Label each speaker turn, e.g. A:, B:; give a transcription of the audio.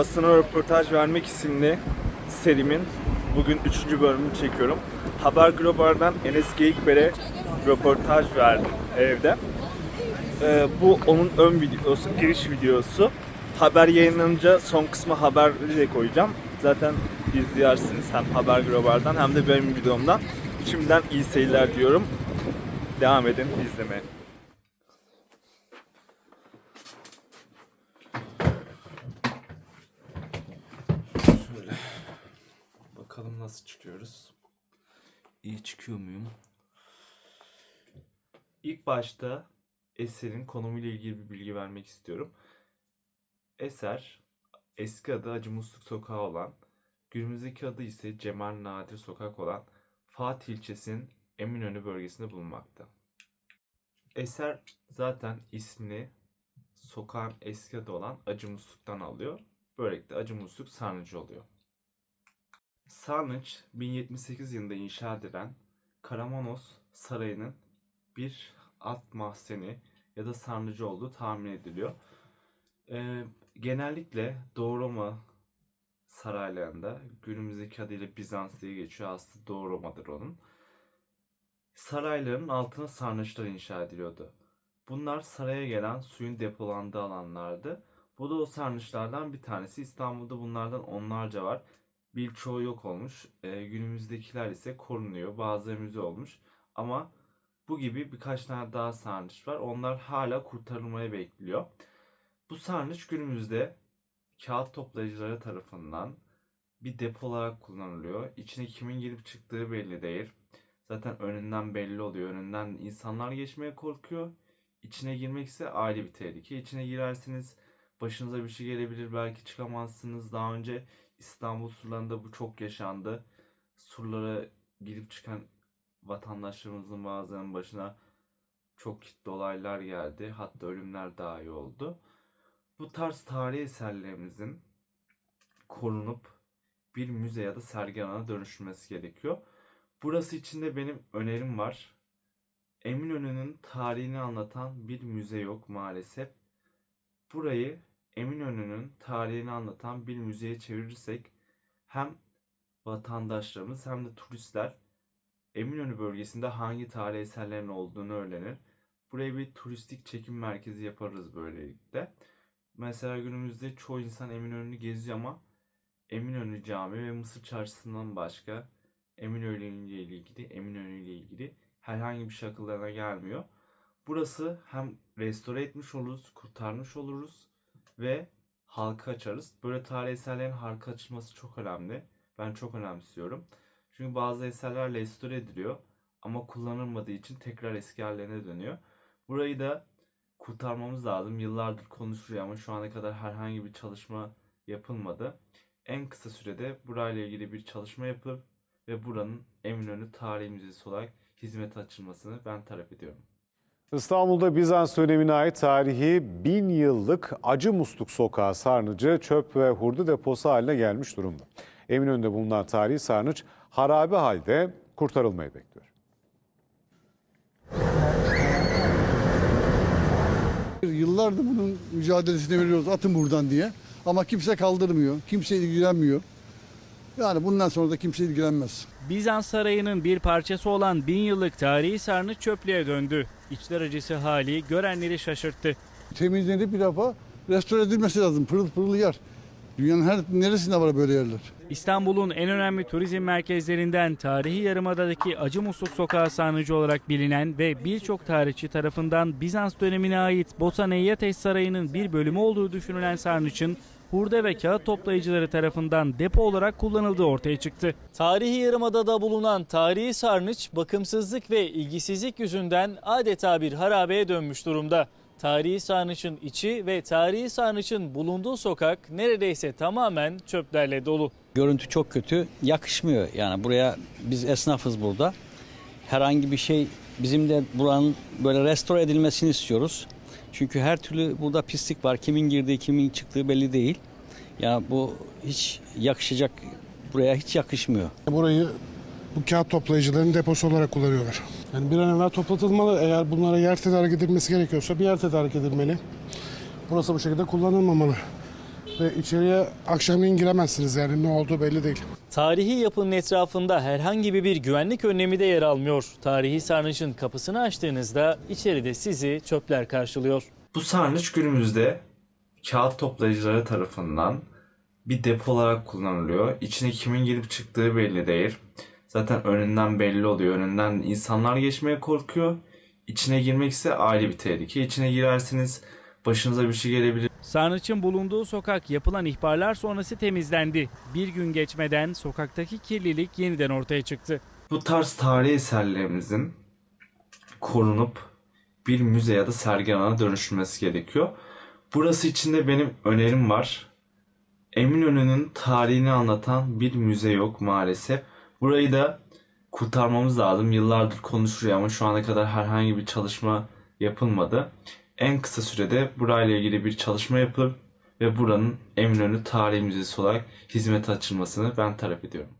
A: Basına röportaj vermek isimli serimin bugün 3. bölümünü çekiyorum. Haber Global'den Enes Geyikber'e röportaj verdim evde. Ee, bu onun ön videosu, giriş videosu. Haber yayınlanınca son kısmı haberi de koyacağım. Zaten izlersiniz hem Haber Global'den hem de benim videomdan. Şimdiden iyi seyirler diyorum. Devam edin izlemeye. Bakalım nasıl çıkıyoruz. İyi çıkıyor muyum? İlk başta eserin konumuyla ilgili bir bilgi vermek istiyorum. Eser eski adı Acı Musluk Sokağı olan, günümüzdeki adı ise Cemal Nadir Sokak olan Fatih ilçesinin Eminönü bölgesinde bulunmakta. Eser zaten ismini sokağın eski adı olan Acı Musluk'tan alıyor. Böylelikle Acı Musluk Sarnıcı oluyor. Sarnıç 1078 yılında inşa edilen Karamanos Sarayı'nın bir alt mahzeni ya da sarnıcı olduğu tahmin ediliyor. Ee, genellikle Doğu Roma saraylarında günümüzdeki adıyla Bizans diye geçiyor. Aslında Doğu Roma'dır onun. Sarayların altına sarnıçlar inşa ediliyordu. Bunlar saraya gelen suyun depolandığı alanlardı. Bu da o sarnıçlardan bir tanesi. İstanbul'da bunlardan onlarca var. Birçoğu yok olmuş. Ee, günümüzdekiler ise korunuyor. Bazıları müze olmuş. Ama bu gibi birkaç tane daha sarnıç var. Onlar hala kurtarılmayı bekliyor. Bu sarnıç günümüzde kağıt toplayıcıları tarafından bir depo olarak kullanılıyor. İçine kimin girip çıktığı belli değil. Zaten önünden belli oluyor. Önünden insanlar geçmeye korkuyor. İçine girmek ise ayrı bir tehlike. İçine girerseniz başınıza bir şey gelebilir. Belki çıkamazsınız. Daha önce İstanbul surlarında bu çok yaşandı. Surlara girip çıkan vatandaşlarımızın bazılarının başına çok ciddi olaylar geldi. Hatta ölümler dahi oldu. Bu tarz tarihi eserlerimizin korunup bir müze ya da sergi alanına dönüştürmesi gerekiyor. Burası için de benim önerim var. Eminönü'nün tarihini anlatan bir müze yok maalesef. Burayı Eminönü'nün tarihini anlatan bir müzeye çevirirsek hem vatandaşlarımız hem de turistler Eminönü bölgesinde hangi tarihi eserlerin olduğunu öğrenir. Buraya bir turistik çekim merkezi yaparız böylelikle. Mesela günümüzde çoğu insan Eminönü'nü geziyor ama Eminönü Camii ve Mısır Çarşısı'ndan başka Eminönü ile ilgili, Eminönü ile ilgili herhangi bir şey gelmiyor. Burası hem restore etmiş oluruz, kurtarmış oluruz ve halka açarız. Böyle tarihi eserlerin halka açılması çok önemli. Ben çok önemsiyorum. Çünkü bazı eserler restore ediliyor ama kullanılmadığı için tekrar eski hallerine dönüyor. Burayı da kurtarmamız lazım. Yıllardır konuşuluyor ama şu ana kadar herhangi bir çalışma yapılmadı. En kısa sürede burayla ilgili bir çalışma yapıp ve buranın Eminönü Tarihi Müzesi olarak hizmete açılmasını ben talep ediyorum.
B: İstanbul'da Bizans dönemine ait tarihi bin yıllık Acı Musluk Sokağı sarnıcı çöp ve hurdu deposu haline gelmiş durumda. Eminönü'nde bulunan tarihi sarnıç harabe halde kurtarılmayı bekliyor.
C: Yıllardır bunun mücadelesini veriyoruz atın buradan diye. Ama kimse kaldırmıyor, kimse ilgilenmiyor. Yani bundan sonra da kimse ilgilenmez.
D: Bizans sarayının bir parçası olan bin yıllık tarihi sarnıç çöplüğe döndü. İçler acısı hali görenleri şaşırttı.
C: Temizlenip bir defa restore edilmesi lazım. Pırıl pırıl yer. Dünyanın her neresinde var böyle yerler?
D: İstanbul'un en önemli turizm merkezlerinden tarihi yarımadadaki Acı Musluk Sokağı sarnıcı olarak bilinen ve birçok tarihçi tarafından Bizans dönemine ait Botaneiates Sarayı'nın bir bölümü olduğu düşünülen sarnıçın hurda ve kağıt toplayıcıları tarafından depo olarak kullanıldığı ortaya çıktı. Tarihi yarımadada bulunan tarihi sarnıç bakımsızlık ve ilgisizlik yüzünden adeta bir harabeye dönmüş durumda. Tarihi sarnıçın içi ve tarihi sarnıçın bulunduğu sokak neredeyse tamamen çöplerle dolu.
E: Görüntü çok kötü, yakışmıyor. Yani buraya biz esnafız burada. Herhangi bir şey bizim de buranın böyle restore edilmesini istiyoruz. Çünkü her türlü burada pislik var. Kimin girdiği, kimin çıktığı belli değil. Yani bu hiç yakışacak, buraya hiç yakışmıyor.
F: Burayı bu kağıt toplayıcıların deposu olarak kullanıyorlar. Yani bir an evvel toplatılmalı. Eğer bunlara yer tedarik edilmesi gerekiyorsa bir yer tedarik edilmeli. Burası bu şekilde kullanılmamalı. Ve içeriye akşamleyin giremezsiniz yani ne olduğu belli değil.
D: Tarihi yapının etrafında herhangi bir güvenlik önlemi de yer almıyor. Tarihi sarnıcın kapısını açtığınızda içeride sizi çöpler karşılıyor.
A: Bu sarnıç günümüzde kağıt toplayıcıları tarafından bir depo olarak kullanılıyor. İçine kimin girip çıktığı belli değil. Zaten önünden belli oluyor. Önünden insanlar geçmeye korkuyor. İçine girmek ise ayrı bir tehlike. İçine girersiniz başınıza bir şey gelebilir.
D: Sarnıç'ın bulunduğu sokak yapılan ihbarlar sonrası temizlendi. Bir gün geçmeden sokaktaki kirlilik yeniden ortaya çıktı.
A: Bu tarz tarihi eserlerimizin korunup bir müze ya da sergi alanına dönüştürmesi gerekiyor. Burası için de benim önerim var. Eminönü'nün tarihini anlatan bir müze yok maalesef. Burayı da kurtarmamız lazım. Yıllardır konuşuluyor ama şu ana kadar herhangi bir çalışma yapılmadı. En kısa sürede burayla ilgili bir çalışma yapılıp ve buranın Eminönü Tarihi Müzesi olarak hizmete açılmasını ben talep ediyorum.